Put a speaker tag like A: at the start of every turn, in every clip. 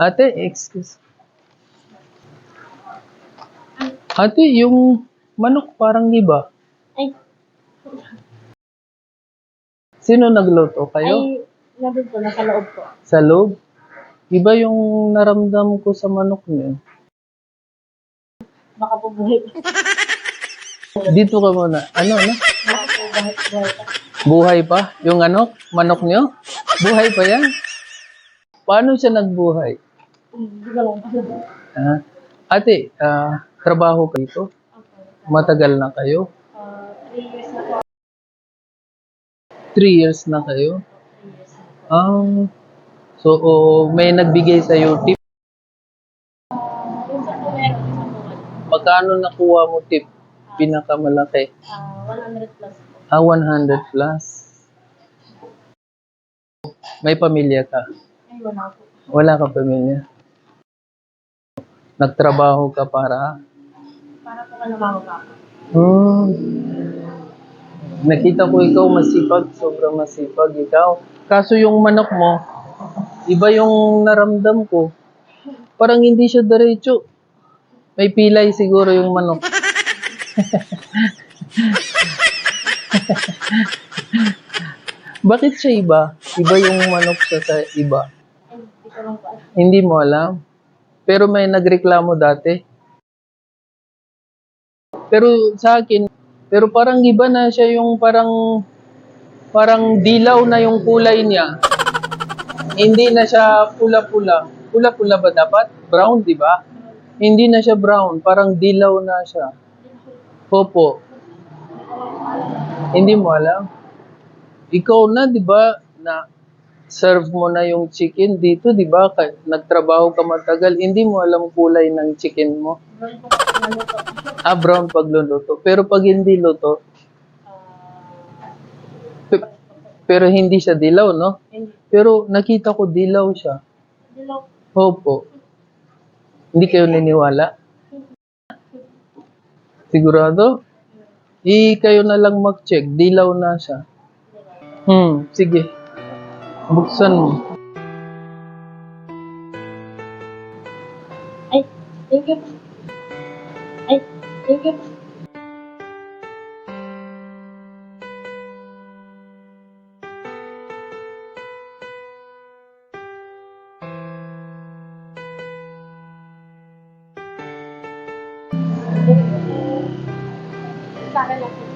A: Ate, excuse. Ate, yung manok parang iba.
B: Ay,
A: Sino nagluto? Kayo?
B: ay, nandun po, nasa loob po.
A: Sa loob? Iba yung naramdam ko sa manok niyo.
B: Baka po buhay.
A: Dito ka muna. Ano, ano?
B: Baka po buhay, buhay pa.
A: Buhay pa? Yung ano? Manok niyo? Buhay pa yan? Paano siya nagbuhay? Ha? Ate, ah, trabaho ka dito?
B: Okay.
A: Matagal na kayo?
B: Uh, three years na
A: kayo? Ah, so oh, may nagbigay sa iyo tip.
B: Ano,
A: Magkano nakuha mo tip? Pinakamalaki.
B: ah, 100 plus po.
A: Ah, 100 plus. May pamilya ka?
B: Wala po.
A: Wala ka pamilya? Nagtrabaho ka para?
B: Para po ka namamagapa.
A: Hmm. Nakita ko ikaw masipag, sobrang masipag ikaw. Kaso yung manok mo, iba yung naramdam ko. Parang hindi siya diretso. May pilay siguro yung manok. Bakit siya iba? Iba yung manok sa iba.
B: Hindi
A: mo alam. Pero may nagreklamo dati. Pero sa akin, pero parang iba na siya yung parang parang dilaw na yung kulay niya. Hindi na siya pula-pula. Pula-pula ba dapat? Brown, di ba? Hindi na siya brown, parang dilaw na siya. Opo. Hindi mo alam? Ikaw na, di ba, na serve mo na yung chicken dito, di ba? Nagtrabaho ka matagal, hindi mo alam kulay ng chicken mo. Ah, brown pag luluto. Pero pag hindi luto, pe- pero hindi siya dilaw, no? Pero nakita ko dilaw siya.
B: Lang.
A: Opo. Hindi kayo niniwala? Sigurado? I kayo na lang mag-check. Dilaw na siya. Hmm, sige.
B: bức sinh ấy tiếng kêu ấy tiếng kêu Thank you.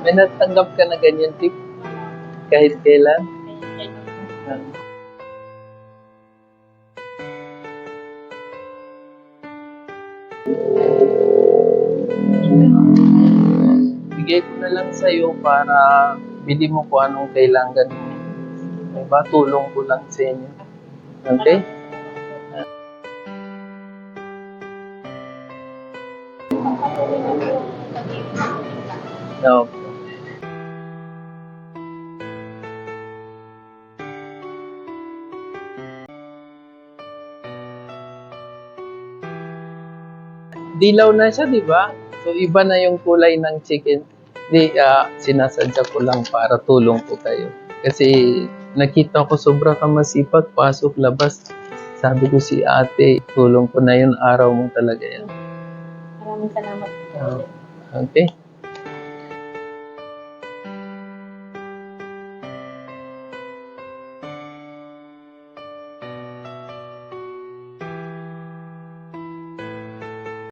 A: May natanggap ka na ganyan tip? Kahit kailan? Ah. Bigay ko na lang sa'yo para bili mo kung anong kailangan mo. Diba? Tulong ko lang sa inyo. Okay? No. Dilaw na siya, di ba? So, iba na yung kulay ng chicken. Di, ah, sinasadya ko lang para tulong ko kayo. Kasi nakita ko sobra ka masipag, pasok, labas. Sabi ko si ate, tulong ko na yun, araw mo talaga yan.
B: Maraming salamat po.
A: Okay?